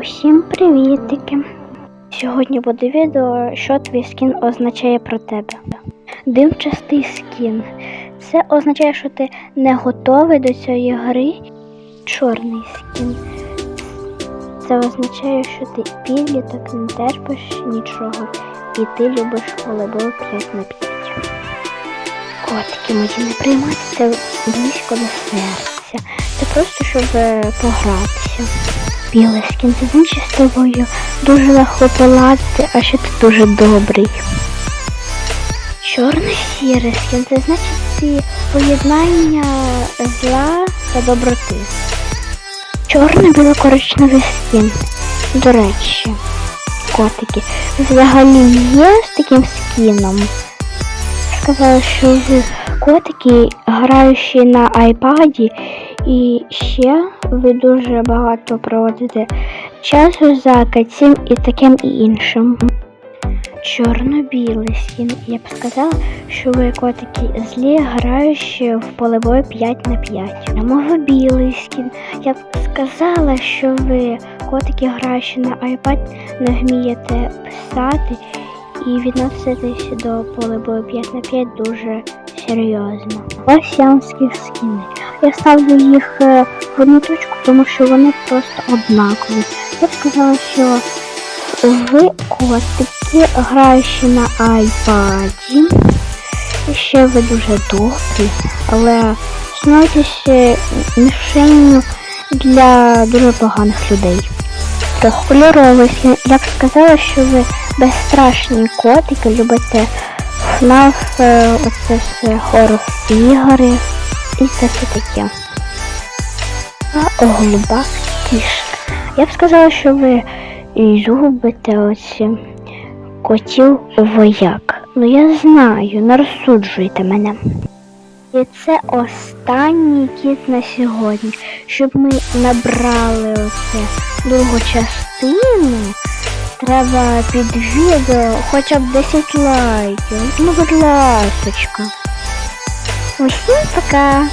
Усім привітики! Сьогодні буде відео, що твій скін означає про тебе. Димчастий скін. Це означає, що ти не готовий до цієї гри. Чорний скін. Це означає, що ти підліток, не терпиш нічого, і ти любиш волейбол 5 на 5. Котики мої не приймати це близько до серця. Це просто щоб е, погратися. Білий скін, це значить з тобою дуже легко поладити, а ще ти дуже добрий. Чорний сірий скін, це значить ти поєднання зла та доброти. Чорний білокоричневий скін. До речі, котики, взагалі є з таким скіном. Сказала, що котики, граючи на айпаді, і ще ви дуже багато проводите часу за кацім і таким і іншим. Чорно-білий скін. Я б сказала, що ви котики злі, граючи в поле 5 на 5. Мова білий скін. Я б сказала, що ви котики, граючи на iPad, не вмієте писати і відноситись до поля бою 5 на 5 дуже серйозно. Ось ямські скіни. Я ставлю їх е, в одну точку, тому що вони просто однакові. Я б сказала, що ви котики, граючи на айпаді. Ще ви дуже добрі, але становитесь мішенню для дуже поганих людей. Трьохкольоровий скін. Я б сказала, що ви безстрашні котики, любите FNAF, е, оце все хорор ігри і все таке. А голуба кішка. Я б сказала, що ви любите оці котів вояк. Ну я знаю, не розсуджуйте мене. І це останній кіт на сьогодні, щоб ми набрали оце другу частину. Треба під відео хоча б 10 лайків. Ну, будь ласочка. Усім пока!